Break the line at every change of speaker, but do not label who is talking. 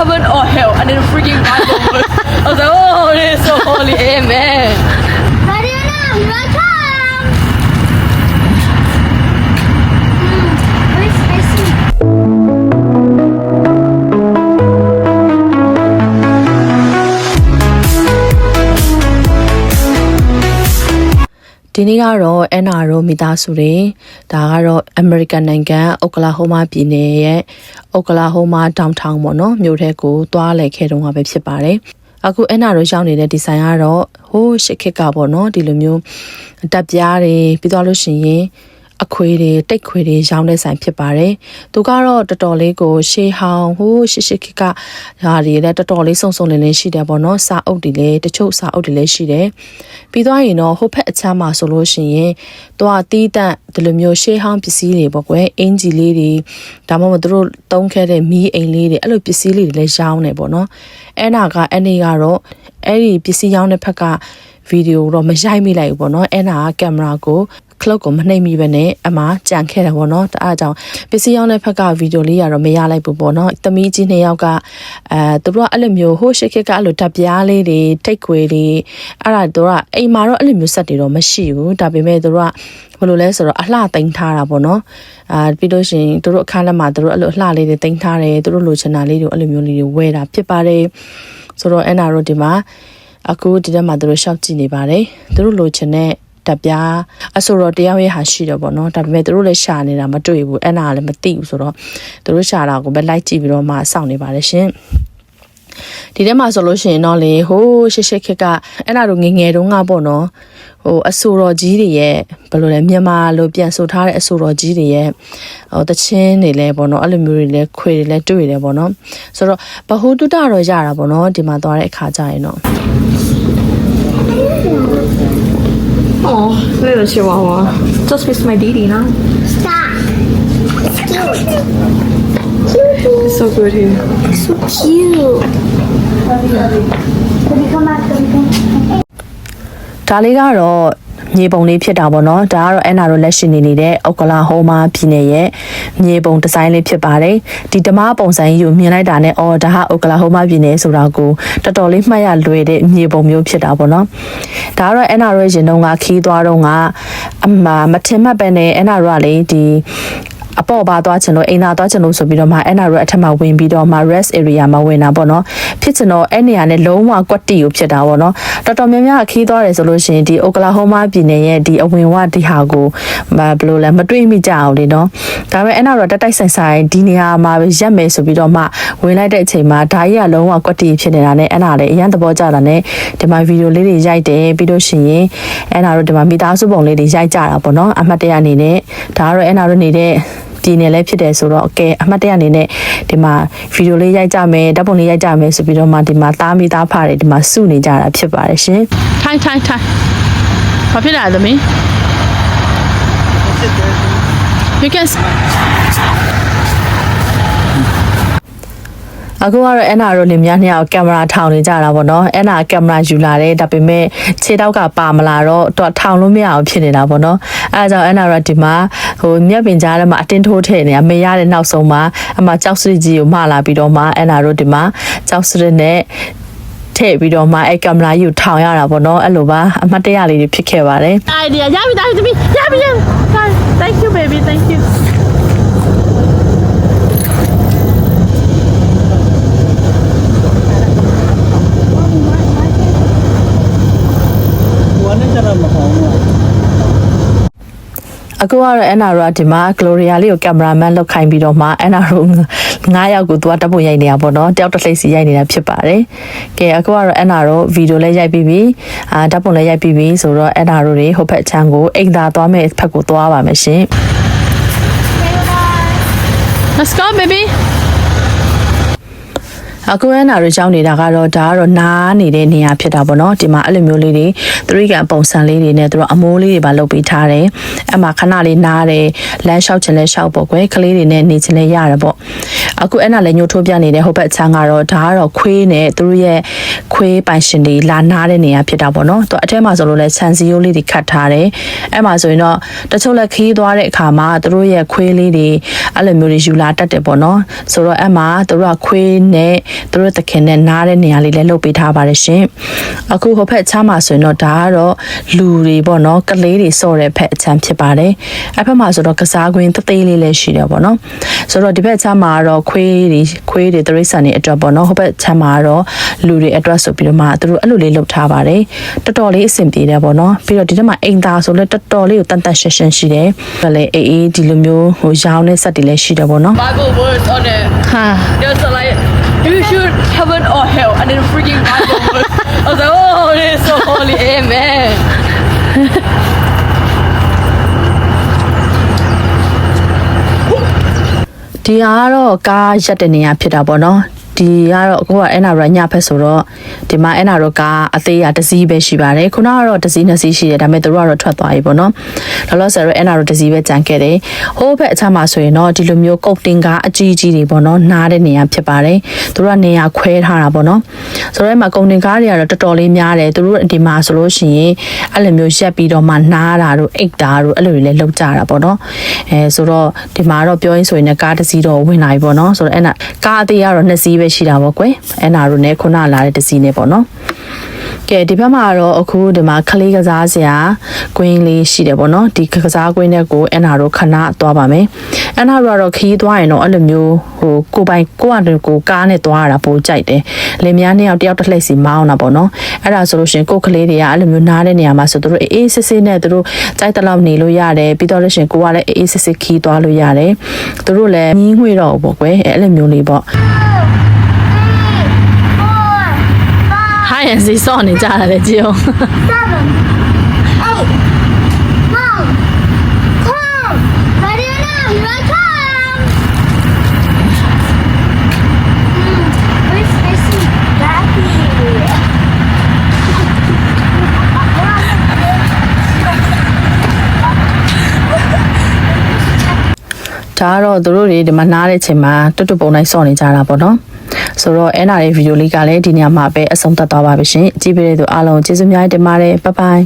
heaven or oh, hell, and then the freaking Bible verse. I was like, oh, this is so holy, amen.
ဒီနေ့ကတော့အန်နာရိုမိသားစုတွေဒါကတော့အမေရိကန်နိုင်ငံအိုကလာဟိုမာပြည်နယ်ရဲ့အိုကလာဟိုမာဒေါင်ထောင်ပေါ့နော်မြို့ထဲကိုသွားလည်ခဲ့တုန်းကပဲဖြစ်ပါတယ်အခုအန်နာရိုရောက်နေတဲ့ဒီဇိုင်းကတော့ဟိုးရှစ်ခစ်ကပေါ့နော်ဒီလိုမျိုးတက်ပြားတွေပြီးသွားလို့ရှိရင် အခွေတွေတိတ်ခွေတွေရောင်းတဲ့ဆိုင်ဖြစ်ပါတယ်။သူကတော့တော်တော်လေးကိုရှေးဟောင်းဟိုးရှစ်ရှစ်ခစ်ကဟာတွေလည်းတော်တော်လေးစုံစုံလင်းလင်းရှိတယ်ပေါ့နော်။စာအုပ်တွေလည်းတချို့စာအုပ်တွေလည်းရှိတယ်။ပြီးသွားရင်တော့ဟိုဖက်အချမ်းမှာဆိုလို့ရှိရင်သူကတီးတန့်ဒီလိုမျိုးရှေးဟောင်းပစ္စည်းတွေပေါ့ကွယ်အင်ဂျီလေးတွေဒါမှမဟုတ်သူတို့တုံးခဲ့တဲ့မီးအိမ်လေးတွေအဲ့လိုပစ္စည်းလေးတွေလည်းရောင်းနေပေါ့နော်။အဲ့နာကအဲ့နေကတော့အဲ့ဒီပစ္စည်းရောင်းတဲ့ဖက်ကဗီဒီယိုတော့မရိုက်မိလိုက်ဘူးပေါ့နော်။အဲ့နာကကင်မရာကို ခလုတ်ကိုမနှိမ့်မိပဲနဲ့အမှကြံခဲ့တယ်ပေါ့နော်တအားကြောင့်ပစ္စည်းရောင်းတဲ့ဖက်ကဗီဒီယိုလေးရတော့မရလိုက်ဘူးပေါ့နော်သမီးကြီးနှစ်ယောက်ကအဲသူတို့ကအဲ့လိုမျိုးဟိုရှစ်ခစ်ကအဲ့လိုဓာတ်ပြားလေးတွေထိတ်ခွေတွေအဲ့ဒါသူတို့ကအိမ်မှာတော့အဲ့လိုမျိုးဆက်တွေတော့မရှိဘူးဒါပေမဲ့သူတို့ကဘယ်လိုလဲဆိုတော့အလှသိမ်းထားတာပေါ့နော်အာပြီးလို့ရှိရင်သူတို့အခန်းထဲမှာသူတို့အဲ့လိုအလှလေးတွေသိမ်းထားတယ်သူတို့လိုချင်တာလေးတွေအဲ့လိုမျိုးလေးတွေဝယ်တာဖြစ်ပါတယ်ဆိုတော့အဲ့နာတို့ဒီမှာအခုဒီထဲမှာသူတို့ရှောက်ကြည့်နေပါတယ်သူတို့လိုချင်တဲ့ တပြားအဆိုတော့တယောက်ရဲ့ဟာရှိတော့ဗောနော်ဒါပေမဲ့သူတို့လည်းရှာနေတာမတွေ့ဘူးအဲ့နာကလည်းမသိဘူးဆိုတော့သူတို့ရှာတာကိုပဲလိုက်ကြည့်ပြီးတော့မှစောင့်နေပါတယ်ရှင်ဒီထဲမှာဆိုလို့ရှိရင်တော့လေဟိုးရှစ်ရှစ်ခက်ကအဲ့ဒါတို့ငယ်ငယ်တုန်းကပေါ့နော်ဟိုအဆူတော်ကြီးတွေရဲ့ဘယ်လိုလဲမြန်မာလိုပြန်ဆိုထားတဲ့အဆူတော်ကြီးတွေရဲ့ဟိုတချင်းတွေလဲပေါ့နော်အဲ့လိုမျိုးတွေလဲခွေတွေလဲတွေ့တယ်ပေါ့နော်ဆိုတော့ဘဟုတုတတော့ရတာပေါ့နော်ဒီမှာသွားတဲ့အခါကျရင်တော့
Oh, little chihuahua. Just with my Didi now.
Stop. It's cute. Cute.
It's so good here.
So cute. Can we come back? Can we come?
ဒါလေးကတော့ မြေပုံလေးဖြစ်တာပေါ့နော်ဒါကတော့အန်နာတို့လက်ရှိနေနေတဲ့အောက်ကလာဟိုမာပြည်နယ်ရဲ့မြေပုံဒီဇိုင်းလေးဖြစ်ပါတယ်ဒီဓမ္မပုံစံကြီးကိုမြင်လိုက်တာနဲ့အော်ဒါဟာအောက်ကလာဟိုမာပြည်နယ်ဆိုတာကိုတော်တော်လေးမှတ်ရလွယ်တဲ့မြေပုံမျိုးဖြစ်တာပေါ့နော်ဒါကတော့အန်နာတို့ရဲ့ရင်တုံးကခီးသွားတော့ကအမမထင်မှတ်ပဲနဲ့အန်နာတို့ကလေဒီ အပေါ်ပါသွားချင်လို့အိမ်သာသွားချင်လို့ဆိုပြီးတော့မှအဲ့နာတို့အထက်မှာဝင်ပြီးတော့မှ rest area မှာဝင်တာပေါ့နော်ဖြစ်ချင်တော့အဲ့နေရာနဲ့လုံးဝကွက်တီကိုဖြစ်တာပေါ့နော်တော်တော်များများခီးသွားတယ်ဆိုလို့ရှိရင်ဒီ Oklahoma ပြည်နယ်ရဲ့ဒီအဝင်ဝဒီဟာကိုမဘယ်လိုလဲမတွေးမိကြအောင်လေနော်ဒါပေမဲ့အဲ့နာတော့တက်တိုက်ဆိုင်ဆိုင်ဒီနေရာမှာပဲရက်မယ်ဆိုပြီးတော့မှဝင်လိုက်တဲ့အချိန်မှာဒါကြီးကလုံးဝကွက်တီဖြစ်နေတာနဲ့အဲ့နာလည်းအရန်သဘောကျတာနဲ့ဒီမှာဗီဒီယိုလေးတွေရိုက်တယ်ပြီးလို့ရှိရင်အဲ့နာတို့ဒီမှာမိသားစုပုံလေးတွေရိုက်ကြတာပေါ့နော်အမှတ်တရအနေနဲ့ဒါကတော့အဲ့နာတို့နေတဲ့ ဒီနယ်လည်းဖြစ်တယ်ဆိုတော့ကဲအမှတ်တရအနေနဲ့ဒီမှာဗီဒီယိုလေးရိုက်ကြမယ်ဓာတ်ပုံလေးရိုက်ကြမယ်ဆိုပြီးတော့မှဒီမှာသားမိသားဖတွေဒီမှာစုနေကြတာဖြစ်ပါတယ်ရှင်
ထိုင်ထိုင်ထိုင်ဘာဖြစ်လာသမီး You can
အခုကတော့အန်နာတို့လင်များနှစ်ယောက်ကင်မရာထောင်နေကြတာပေါ့နော်အန်နာကင်မရာယူလာတယ်ဒါပေမဲ့ခြေတောက်ကပါမလာတော့တော့ထောင်လို့မရအောင်ဖြစ်နေတာပေါ့နော်အဲဒါကြောင့်အန်နာတို့ကဒီမှာဟိုမြက်ပင်ကြားထဲမှာအတင်းထိုးထည့်နေတာမရတဲ့နောက်ဆုံးမှာအမကြောက်စရစ်ကြီးကိုမှာလာပြီးတော့မှအန်နာတို့ဒီမှာကြောက်စရစ်နဲ့ထည့်ပြီးတော့မှအဲကင်မရာကြီးကိုထောင်ရတာပေါ့နော်အဲ့လိုပါအမတ်တရလေးတွေဖြစ်ခဲ့ပါတယ်
idea ရပြီဒါသမီးရပြီရပြီ Thank you baby thank you
အခုကတော့အန်နာရိုကဒီမှာဂလိုရီယာလေးကိုကင်မရာမန်လောက်ခိုင်းပြီးတော့မှအန်နာရို9ယောက်ကိုသူကတပ်ဖို့ရိုက်နေတာပေါ့နော်တယောက်တစ်လိမ့်စီရိုက်နေတာဖြစ်ပါတယ်။ကဲအခုကတော့အန်နာရိုဗီဒီယိုလည်းရိုက်ပြီးပြီအာဓာတ်ပုံလည်းရိုက်ပြီးပြီဆိုတော့အန်နာရိုတွေဟိုဘက်ချမ်းကိုအိမ်သာသွားမဲ့ဖက်ကိုသွားပါမယ်ရှင်။
Let's go baby
အခုအန်နာတို့ကြောင်းနေတာကတော့ဒါကတော့နားနေတဲ့နေရာဖြစ်တာပေါ့နော်ဒီမှာအဲ့လိုမျိုးလေးတွေသတိကံပုံစံလေးတွေနဲ့သူတို့အမိုးလေးတွေပါလုပ်ပေးထားတယ်အဲ့မှာခဏလေးနားတယ်လမ်းလျှောက်ချင်လဲလျှောက်ပေါ့ကွယ်ကလေးတွေနဲ့နေချင်လဲရတယ်ပေါ့အခုအန်နာလည်းညှို့ထိုးပြနေတဲ့ဟိုဘက်ချမ်းကတော့ဒါကတော့ခွေးနဲ့သူတို့ရဲ့ခွေးပိုင်ရှင်တွေလာနားတဲ့နေရာဖြစ်တာပေါ့နော်သူအထက်မှာဆိုလို့လဲခြံစည်းရိုးလေးတွေခတ်ထားတယ်အဲ့မှာဆိုရင်တော့တချို့လက်ခီးသွားတဲ့အခါမှာသူတို့ရဲ့ခွေးလေးတွေအဲ့လိုမျိုးတွေယူလာတတ်တယ်ပေါ့နော်ဆိုတော့အဲ့မှာသူတို့ကခွေးနဲ့သူတို့သခင်နဲ့နားတဲ့နေရာလေးလည်းလုပ်ပေးထားပါတယ်ရှင်အခုဟိုဖက်ချမ်းမှာဆိုရင်တော့ဒါကတော့လူတွေပေါ့နော်ကလေးတွေစော့တဲ့ဖက်အချမ်းဖြစ်ပါတယ်အဲ့ဖက်မှာဆိုတော့ကစားကွင်းတသေးလေးလည်းရှိတယ်ပေါ့နော်ဆိုတော့ဒီဖက်ချမ်းမှာကတော့ခွေးတွေခွေးတွေတရိษံတွေအတွက်ပေါ့နော်ဟိုဖက်ချမ်းမှာကတော့လူတွေအတွက်ဆိုပြီးတော့မှသူတို့အဲ့လိုလေးလုပ်ထားပါတယ်တော်တော်လေးအဆင်ပြေတယ်ပေါ့နော်ပြီးတော့ဒီထဲမှာအိမ်သားဆိုလည်းတော်တော်လေးကိုတန်တန်ရှင်းရှင်းရှိတယ်ဒါလည်းအေးအေးဒီလိုမျိုးဟိုရောင်းတဲ့ဆက်တွေလည်းရှိတယ်ပေါ့နော်
Bible verse on it.
ဟာ
There's like, you should heaven or hell, and then freaking Bible verse. I was like, oh, it is so holy, amen.
ဒီဟာကတော့ကားရက်တဲ့နေရာဖြစ်တာပေါ့နော် ဒီကတော့အခုကအဲ့နာရညဖက်ဆိုတော့ဒီမှာအဲ့နာတော့ကားအသေးရတစ်စီးပဲရှိပါတယ်ခုနကတော့တစ်စီးနှစ်စီးရှိတယ်ဒါပေမဲ့တို့ကတော့ထွက်သွားပြီပေါ့နော်လောလောဆယ်တော့အဲ့နာတော့တစ်စီးပဲကြံခဲ့တယ်ဟိုးဘက်အချမ်းမှာဆိုရင်တော့ဒီလိုမျိုးကုတ်တင်ကားအကြီးကြီးတွေပေါ့နော်နားတဲ့နေရာဖြစ်ပါတယ်တို့ကနေရာခွဲထားတာပေါ့နော်ဆိုတော့အဲ့မှာကုတ်တင်ကားတွေကတော့တော်တော်လေးများတယ်တို့ဒီမှာဆိုလို့ရှိရင်အဲ့လိုမျိုးရက်ပြီးတော့မှနားတာတို့အိတ်တာတို့အဲ့လိုတွေလည်းလောက်ကြတာပေါ့နော်အဲဆိုတော့ဒီမှာတော့ပြောရင်းဆိုရင်လည်းကားတစ်စီးတော့ဝင်လာပြီပေါ့နော်ဆိုတော့အဲ့နာကားအသေးကတော့နှစ်စီးပဲရှိတာပေါ့ကွယ်အဲ့နာတို့နဲ့ခုနလာတဲ့တစ်စီးနဲ့ပေါ့နော်ကဲဒီဘက်မှာတော့အခုဒီမှာခလေးကစားစရာကွင်းလေးရှိတယ်ပေါ့နော်ဒီကစားကွင်းတဲ့ကိုအနာတို့ခဏသွားပါမယ်အနာတို့ကတော့ခီးသွားရင်တော့အဲ့လိုမျိုးဟိုကိုပိုင်ကိုကကိုကားနဲ့သွားရတာပိုကြိုက်တယ်လင်မယားနှစ်ယောက်တယောက်တစ်လှည့်စီမောင်းတာပေါ့နော်အဲ့ဒါဆိုလို့ရှရင်ကိုယ်ကလေးတွေကအဲ့လိုမျိုးနားတဲ့နေရာမှာဆိုသူတို့အေးစစ်စစ်နဲ့သူတို့ကြိုက်တဲ့လောက်နေလို့ရတယ်ပြီးတော့လို့ရှရင်ကိုကလည်းအေးစစ်စစ်ခီးသွားလို့ရတယ်သူတို့လည်းညီးငွေတော့ပေါ့ကွယ်အဲ့လိုမျိုးလေးပေါ့ ဟာရန်စီစော့နေကြတာလေကြည့်အောင်
seven, eight, nine, ten. Ready or not, here I come. Hmm, where's I see Daddy?
ဒါကတော့သူတို့တွေဒီမှာနားတဲ့အချိန်မှာတွတ်တွတ်ပုံတိုင်းစော့နေကြတာပေါ့နော် ဆိုတော့အဲ့နာရဲ့ဗီဒီယိုလေးကလည်းဒီညမှာပဲအဆုံးသတ်သွားပါပြီရှင်ကြည့်ပေးတဲ့သူအားလုံးကျေးဇူးများတင်ပါတယ်ဘိုင်ဘိုင်